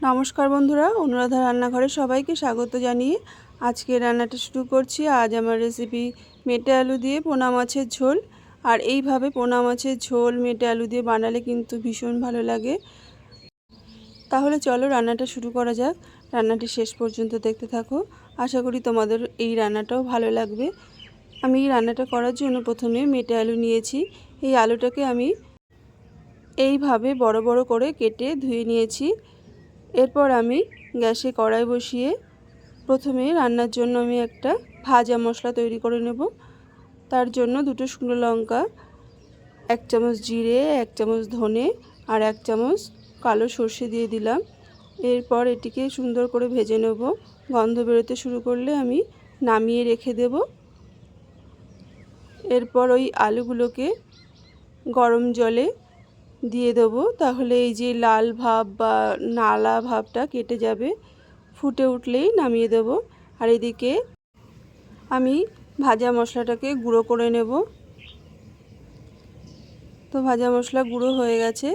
নমস্কার বন্ধুরা, অনুরাধা রান্নাঘরে সবাইকে স্বাগত জানিয়ে আজকে রান্নাটা শুরু করছি। আজ আমার রেসিপি মেটে আলু দিয়ে পোনা মাছের ঝোল। আর এইভাবে পোনা মাছের ঝোল, মেটে আলু দিয়ে বানালে কিন্তু ভীষণ ভালো লাগে। তাহলে চলো রান্নাটা শুরু করা যাক। রান্নাটি শেষ পর্যন্ত দেখতে থাকো। আশা করি তোমাদের এই রান্নাটাও ভালো লাগবে। আমি এই রান্নাটা করার জন্য প্রথমে মেটে আলু নিয়েছি। এই আলুটাকে আমি এইভাবে বড় বড় করে কেটে ধুয়ে নিয়েছি। এরপর আমি গ্যাসে কড়াই বসিয়ে প্রথমে রান্নার জন্য আমি একটা ভাজা মশলা তৈরি করে নেব। তার জন্য দুটো শুকনো লঙ্কা, এক চামচ জিরে, এক চামচ ধনে আর এক চামচ কালো সর্ষে দিয়ে দিলাম। এরপর এটিকে সুন্দর করে ভেজে নেব। গন্ধ বেরোতে শুরু করলে আমি নামিয়ে রেখে দেব। এরপর ওই আলুগুলোকে গরম জলে দিয়ে দেবো। তাহলে এই যে লাল ভাব বা নালা ভাবটা কেটে যাবে, ফুটে উঠলেই নামিয়ে দেব। আর এদিকে আমি ভাজা মশলাটাকে গুঁড়ো করে নেব। তো ভাজা মশলা গুঁড়ো হয়ে গেছে।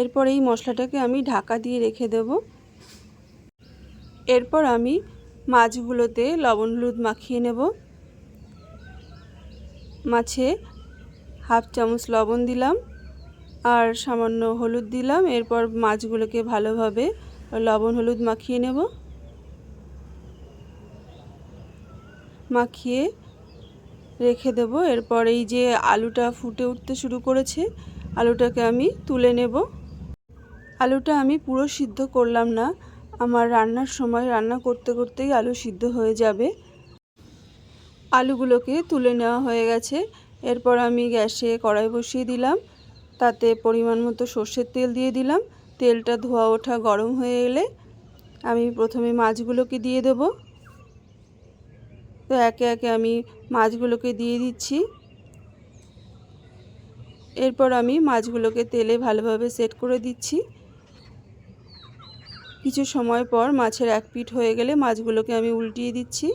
এরপর এই মশলাটাকে আমি ঢাকা দিয়ে রেখে দেব। এরপর আমি মাছগুলোতে লবণ হলুদ মাখিয়ে নেব। মাছে হাফ চামচ লবণ দিলাম। আর সামান্য হলুদ দিলাম, এরপর মাছগুলোকে ভালোভাবে লবণ হলুদ মাখিয়ে নেব। মাখিয়ে রেখে দেব। এরপর এই যে আলুটা ফুটে উঠতে শুরু করেছে, আলুটাকে আমি তুলে নেব। আলুটা আমি পুরো সিদ্ধ করলাম না, আমার রান্নার সময় রান্না করতে করতেই আলু সিদ্ধ হয়ে যাবে। আলুগুলোকে তুলে নেওয়া হয়ে গেছে। এরপর আমি গ্যাসে কড়াই বসিয়ে দিলাম। তাতে পরিমাণ মতো সর্ষের তেল দিয়ে দিলাম। তেলটা ধোয়া ওঠা গরম হয়ে এলে আমি প্রথমে মাছগুলোকে দিয়ে দেব। তো একে একে আমি মাছগুলোকে দিয়ে দিচ্ছি। এরপর আমি মাছগুলোকে তেলে ভালোভাবে সেট করে দিচ্ছি। কিছু সময় পর মাছের এক পিঠ হয়ে গেলে মাছগুলোকে আমি উল্টিয়ে দিচ্ছি।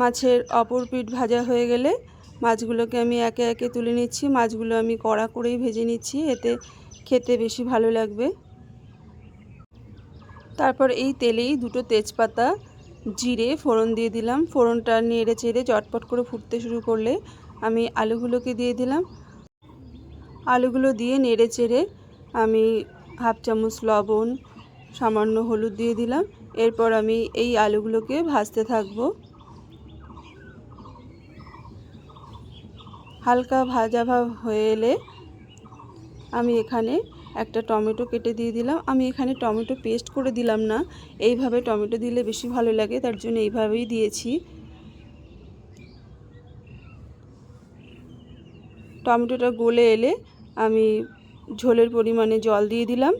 মাছের অপর পিঠ ভাজা হয়ে গেলে মাছগুলোকে আমি একে একে তুলে নিচ্ছি। মাছগুলো আমি কড়া করেই ভেজে নিচ্ছি, এতে খেতে বেশি ভালো লাগবে। তারপর এই তেলেই দুটো তেজপাতা, জিরে, ফোড়ন দিয়ে দিলাম। ফোড়নটা নেড়ে চেড়ে চটপট করে ফুটতে শুরু করলে আমি আলুগুলোকে দিয়ে দিলাম। আলুগুলো দিয়ে নেড়ে চেড়ে আমি হাফ চামচ লবণ, সামান্য হলুদ দিয়ে দিলাম। এরপর আমি এই আলুগুলোকে ভাজতে থাকব। হালকা ভাজা ভাব হয়ে এলে আমি এখানে একটা টমেটো কেটে দিয়ে দিলাম। আমি এখানে টমেটো পেস্ট করে দিলাম না। এইভাবে টমেটো দিলে বেশি ভালো লাগে, তার জন্য এইভাবেই দিয়েছি। টমেটোটা গলে এলে আমি ঝোলের পরিমাণে জল দিয়ে দিলাম।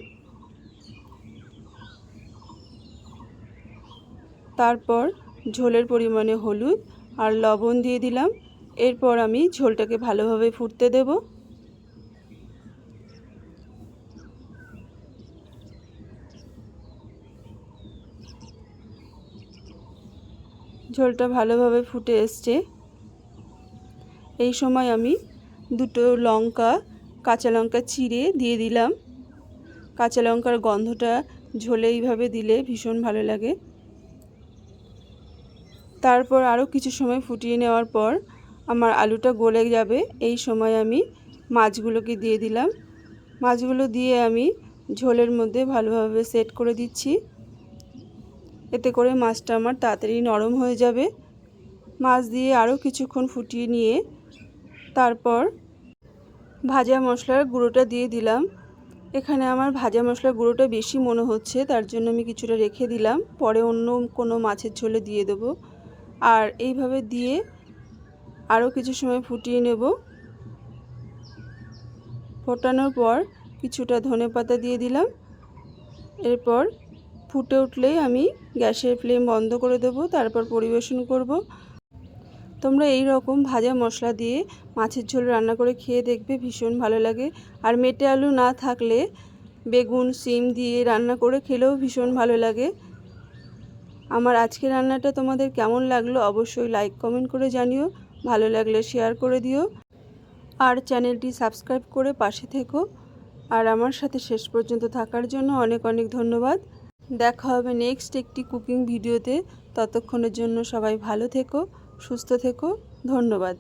তারপর ঝোলের পরিমাণে হলুদ আর লবণ দিয়ে দিলাম। এরপর আমি ঝোলটাকে ভালোভাবে ফুটতে দেব। ঝোলটা ভালোভাবে ফুটে এসছে। এই সময় আমি দুটো লঙ্কা, কাঁচা লঙ্কা চিড়ে দিয়ে দিলাম। কাঁচা লঙ্কার গন্ধটা ঝোলে এইভাবে দিলে ভীষণ ভালো লাগে। তারপর আরও কিছু সময় ফুটিয়ে নেওয়ার পর আমার আলুটা গলে যাবে, এই সময় আমি মাছগুলোকে দিয়ে দিলাম। মাছগুলো দিয়ে আমি ঝোলের মধ্যে ভালোভাবে সেট করে দিচ্ছি। এতে করে মাছটা আমার তাড়াতাড়ি নরম হয়ে যাবে। মাছ দিয়ে আরও কিছুক্ষণ ফুটিয়ে নিয়ে তারপর ভাজা মশলার গুঁড়োটা দিয়ে দিলাম। এখানে আমার ভাজা মশলার গুঁড়োটা বেশি মনে হচ্ছে, তার জন্য আমি কিছুটা রেখে দিলাম। পরে অন্য কোনো মাছের ঝোলে দিয়ে দেবো। আর এইভাবে দিয়ে আরও কিছু সময় ফুটিয়ে নেব। ফোটানোর পর কিছুটা ধনে পাতা দিয়ে দিলাম। এরপর ফুটে উঠলেই আমি গ্যাসের ফ্লেম বন্ধ করে দেব, তারপর পরিবেশন করব। তোমরা এই রকম ভাজা মশলা দিয়ে মাছের ঝোল রান্না করে খেয়ে দেখবে ভীষণ ভালো লাগে। আর মেটে আলু না থাকলে বেগুন, সিম দিয়ে রান্না করে খেলেও ভীষণ ভালো লাগে। আমার আজকে রান্নাটা তোমাদের কেমন লাগল অবশ্যই লাইক কমেন্ট করে জানিও। ভালো লাগলে শেয়ার করে দিও। আর চ্যানেলটি সাবস্ক্রাইব করে পাশে থেকো। আর আমার সাথে শেষ পর্যন্ত থাকার জন্য অনেক অনেক ধন্যবাদ। দেখা হবে নেক্সট একটি কুকিং ভিডিওতে ততক্ষণের জন্য সবাই ভালো থেকো, সুস্থ থেকো। ধন্যবাদ।